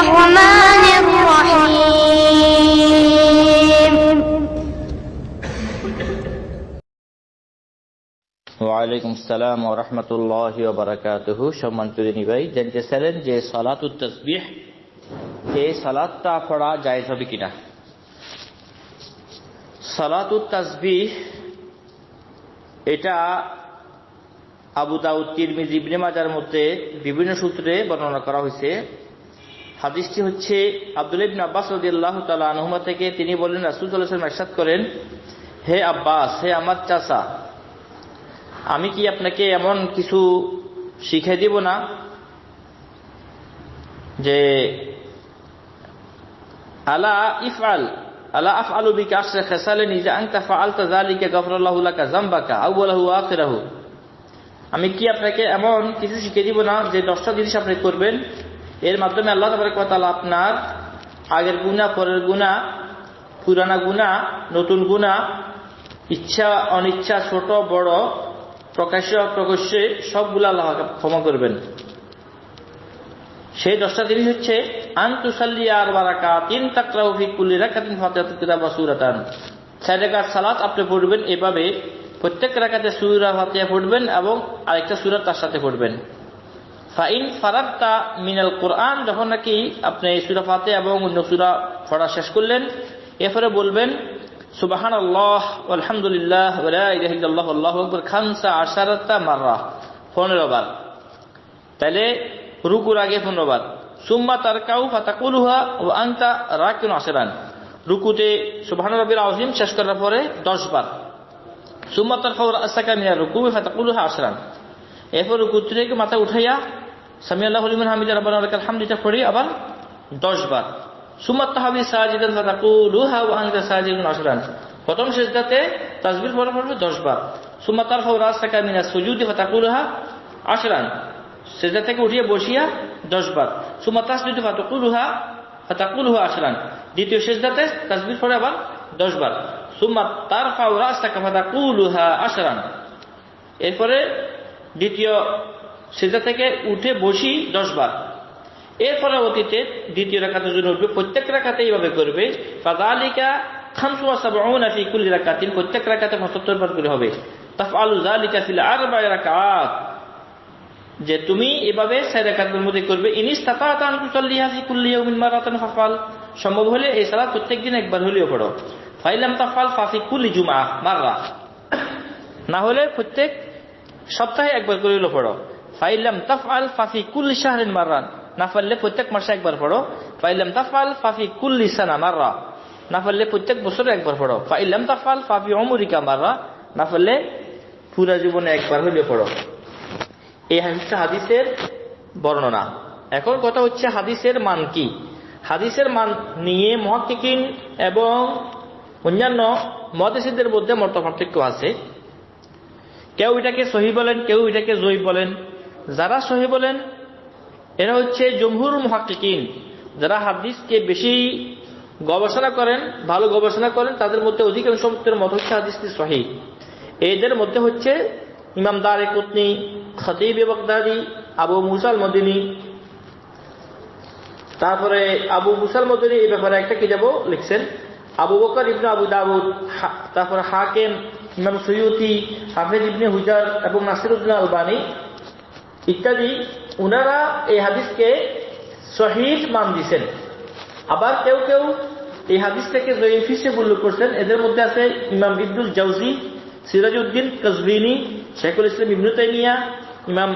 الرحمن الرحيم ওয়ালাইকুম সালাম সম্মানিত দিনী ভাই যে এই পড়া জায়েজ হবে কিনা তাসবিহ এটা আবু দাউদ্দিন মাজার মধ্যে বিভিন্ন সূত্রে বর্ণনা করা হয়েছে হাদিসটি হচ্ছে আব্দুল ইবনে আব্বাস রাদিয়াল্লাহু তাআলা আনহুমা থেকে তিনি রাসূল সাল্লাল্লাহু আলাইহি করেন, হে আব্বাস, হে আমার চাচা, আমি কি আপনাকে এমন কিছু শিখে দিব না যে, আলা ইফআল, আলা আফআলু বিকা আশরা খাসালানি, ইজা আনতা ফাআলতা যালিকা গাফরাল্লাহু লাকা যামবাকা, আউওয়ালাহু ওয়া আখিরাহু? আমি কি আপনাকে এমন কিছু শিখে দিব না যে দশটা জিনিস আপনি করবেন এর মাধ্যমে আল্লাহ ওয়া আপনার আগের গুনাহ, পরের গুনাহ, পুরানা গুনাহ, নতুন গুনাহ, ইচ্ছা, অনিচ্ছা, ছোট, বড়, প্রকাশ্য প্রকাশ্যে সবগুলো আল্লাহ ক্ষমা করবেন। সেই দশটা জিনিস হচ্ছে আন্তুসাল্লি আর বারাকা তিন তাকরাউ ফি কুল্লি রাকাতিন ফাতিহাতুল ওয়া সূরাতান। চার রাকাত সালাত আপনি পড়বেন এভাবে প্রত্যেক রাকাতে সূরা ফাতিহা পড়বেন এবং আরেকটা সূরা তার সাথে পড়বেন। ফাইন ফারাত্তা মিনাল কোরআন, যখন নাকি আপনি সূরা ফাতিহা এবং অন্য সুরা পড়া শেষ করলেন, এরপরে বলবেন সুবাহান আল্লাহ আলহামদুলিল্লাহ আল্লাহ আকবর, খামসা আশারাত্তা মাররা, পনেরো বার। তাহলে রুকুর আগে পনেরো বার। সুম্মা তার কাউ ফাতা ফাতাকুলুহা ও আন্তা রাকিন আসেরান রুকুতে সুবাহান রবির আজিম শেষ করার পরে দশ বার। সুম্মা ফাউর আসাকা মিয়া রুকু ফাতা ফাতাকুলুহা আসরান এরপর রুকু থেকে মাথা উঠাইয়া আবার দশ বার। সুমাত তাহাবি সাজিদান ফাতাকুলুহা ওয়া আনতা সাজিদুন আসরান প্রথম সেজদাতে তাসবিহ পড়া পড়বে 10 বার। সুম্মা তারফাউ রাসতাকা মিনাস সুজুদি ফাতাকুলুহা আসরান সেজদা থেকে উঠিয়ে বসিয়া 10 বার। সুম্মা তাসজুদু ফাতাকুলুহা ফাতাকুলুহা আসরান দ্বিতীয় পড়ে আবার 10 বার। সুম্মা তারফাউ রাসতাকা ফাতাকুলুহা আসরান এরপরে দ্বিতীয় সেজদা থেকে উঠে বসি 10 বার। এর পরবর্তীতে দ্বিতীয় রাখাতের জন্য উঠবে, প্রত্যেক রাখাতে এইভাবে করবে ফাদালিকা খামসু ওয়াসাবউনা ফি কুল্লি রাকাতিন, প্রত্যেক রাকাতে 75 বার করে হবে। যে তুমি এভাবে মধ্যে করবে ফাফাল সম্ভব হলে এই সালাত প্রত্যেকদিন একবার হলেও পড়ো। ফাইলাম তাফাল ফাফি কুল্লি মাররা। না হলে প্রত্যেক সপ্তাহে একবার করে হলেও পড়ো। ফাইলাম তাফআল ফাফি কুল্লি শাহরিন মাররান। না পারলে প্রত্যেক মাসে একবার পড়ো। ফাইলাম তাফাল ফাফি কুল্লি সানা মাররা। না পারলে প্রত্যেক বছরে একবার পড়ো। ফাইলাম তাফাল ফাফি অমরিকা মাররা। না পারলে পুরা জীবনে একবার হলে পড়ো। এই হচ্ছে হাদিসের বর্ণনা। এখন কথা হচ্ছে হাদিসের মান কি? হাদিসের মান নিয়ে মহাকিকিন এবং অন্যান্য মহাদেশীদের মধ্যে মত পার্থক্য আছে। কেউ এটাকে সহি বলেন, কেউ এটাকে জয়ী বলেন। যারা সহি বলেন, এরা হচ্ছে জমহুর মহাকিকিন যারা হাদিসকে বেশি গবেষণা করেন, ভালো গবেষণা করেন, তাদের মধ্যে অধিকাংশ মত হচ্ছে হাদিসটি সহি। এদের মধ্যে হচ্ছে ইমাম দারে কুতনি, খতিব আবু মুসাল মদিনী তারপরে আবু মুসাল মদিনী এই ব্যাপারে একটা কি যাব লিখছেন। আবু বকর ইবনে আবু দাউদ তারপরে হাকেম, ইমাম সৈয়দি হাফেজ ইবনে হুজার এবং নাসিরুদ্দিন আলবানী ইত্যাদি, উনারা এই হাদিসকে শহীদ মান দিছেন। আবার কেউ কেউ এই হাদিসটাকে জয়ীফ হিসেবে উল্লেখ করছেন। এদের মধ্যে আছে ইমাম ইবদুল জাউজি, সিরাজউদ্দিন কসবিনী শেখুল ইসলাম ইবনু তাইমিয়া, ইমাম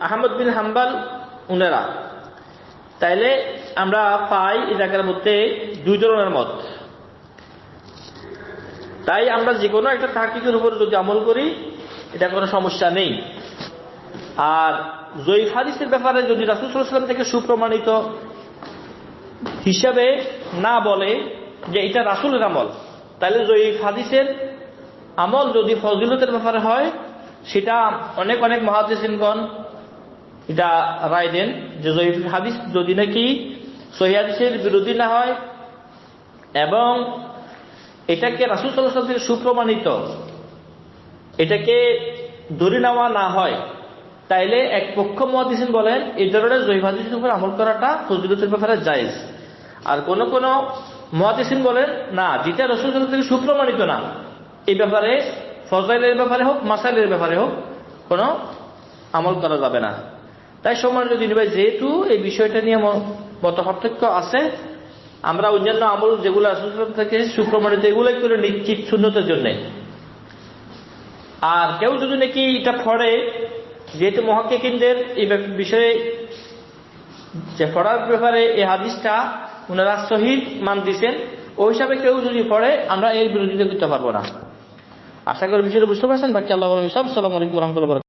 আহমদ বিন হাম্বাল, উনারা। তাইলে আমরা পাই এই জায়গার মধ্যে দুই ধরনের মত। তাই আমরা যে কোনো একটা তাহকিকের উপর যদি আমল করি, এটা কোনো সমস্যা নেই। আর জয়ীফ হাদিসের ব্যাপারে যদি রাসুলাম থেকে সুপ্রমাণিত হিসাবে না বলে যে এটা রাসুলের আমল, তাহলে জয়ীফ হাদিসের আমল যদি ফজিলতের ব্যাপারে হয়, সেটা অনেক অনেক মহাদিসগণ এটা রায় দেন যে জয়ীফ হাদিস যদি নাকি সহি হাদিসের বিরোধী না হয় এবং এটাকে রাসুল সাল্লাহ থেকে সুপ্রমাণিত, এটাকে ধরে নেওয়া না হয় তাইলে এক পক্ষ মহাদিসিন বলেন, এই ধরনের জৈব হাদিসের উপর আমল করাটা ফজিলতের ব্যাপারে জায়েজ। আর কোন কোন মহাদিসিন বলেন, না যেটা রসুল থেকে সুপ্রমাণিত না। এই ব্যাপারে, ফজাইলের ব্যাপারে হোক, মাসাইলের ব্যাপারে হোক, কোনো আমল করা যাবে না। তাই সময় যদি ভাই যেহেতু এই বিষয়টা নিয়ে মত পার্থক্য আছে, আমরা অন্যান্য আমল যেগুলো আসলে থেকে সুপ্রমাণিত এগুলোই করে নিশ্চিত শূন্যতার জন্য। আর কেউ যদি নাকি এটা পড়ে যেহেতু মহাকিকিনদের এই বিষয়ে যে পড়ার ব্যাপারে এই হাদিসটা ওনারা শহীদ মান দিচ্ছেন ওই হিসাবে কেউ যদি পড়ে, আমরা এর বিরোধিতা করতে পারব না। আশা করি বিষয়টা বুঝতে পারছেন। বাকি আল্লাহ সব সালাম আলাইকুম রহমতুল্লাহ